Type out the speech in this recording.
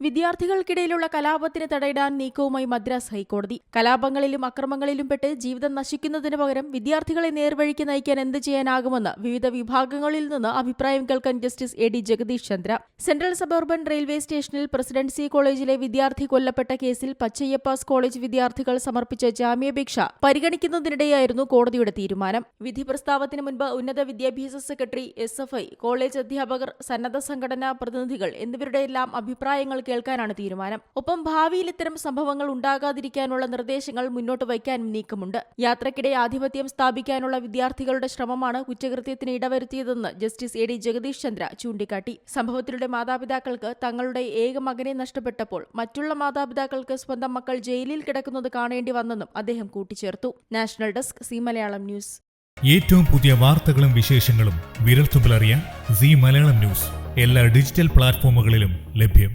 വിദ്യാർത്ഥികൾക്കിടയിലുള്ള കലാപത്തിന് തടയിടാൻ നീക്കവുമായി മദ്രാസ് ഹൈക്കോടതി. കലാപങ്ങളിലും അക്രമങ്ങളിലും പെട്ട് ജീവിതം നശിക്കുന്നതിന് പകരം വിദ്യാർത്ഥികളെ നേർവഴിക്ക് നയിക്കാൻ എന്ത് ചെയ്യാനാകുമെന്ന് വിവിധ വിഭാഗങ്ങളിൽ നിന്ന് അഭിപ്രായം കേൾക്കാൻ justice A D Jagadish Chandra. Central suburban railway സ്റ്റേഷനിൽ പ്രസിഡൻസി കോളേജിലെ വിദ്യാർത്ഥി കൊല്ലപ്പെട്ട കേസിൽ പച്ചയ്യപ്പാസ് കോളേജ് വിദ്യാർത്ഥികൾ സമർപ്പിച്ച ജാമ്യാപേക്ഷ പരിഗണിക്കുന്നതിനിടെയായിരുന്നു കോടതിയുടെ തീരുമാനം. വിധി പ്രസ്താവത്തിന് മുൻപ് ഉന്നത വിദ്യാഭ്യാസ സെക്രട്ടറി എസ് കോളേജ് അധ്യാപകർ സന്നദ്ധ സംഘടനാ പ്രതിനിധികൾ എന്നിവരുടെയെല്ലാം അഭിപ്രായങ്ങൾ കേൾക്കാനാണ് തീരുമാനം. ഒപ്പം ഭാവിയിൽ ഇത്തരം സംഭവങ്ങൾ ഉണ്ടാകാതിരിക്കാനുള്ള നിർദ്ദേശങ്ങൾ മുന്നോട്ട് വയ്ക്കാനും നീക്കമുണ്ട്. യാത്രക്കിടെ ആധിപത്യം സ്ഥാപിക്കാനുള്ള വിദ്യാർത്ഥികളുടെ ശ്രമമാണ് കുറ്റകൃത്യത്തിന് ഇടവരുത്തിയതെന്ന് justice A D Jagadish Chandra ചൂണ്ടിക്കാട്ടി. സംഭവത്തിലൂടെ മാതാപിതാക്കൾക്ക് തങ്ങളുടെ ഏക മകനെ നഷ്ടപ്പെട്ടപ്പോൾ മറ്റുള്ള മാതാപിതാക്കൾക്ക് സ്വന്തം മക്കൾ ജയിലിൽ കിടക്കുന്നത് കാണേണ്ടി വന്നെന്നും അദ്ദേഹം കൂട്ടിച്ചേർത്തു. National desk C Malayalam news. ഏറ്റവും പുതിയ വാർത്തകളും വിശേഷങ്ങളും വിരൽത്തുമ്പിലറിയാൻ സി മലയാളം ന്യൂസ്. എല്ലാ ഡിജിറ്റൽ പ്ലാറ്റ്ഫോമുകളിലും ലഭ്യം.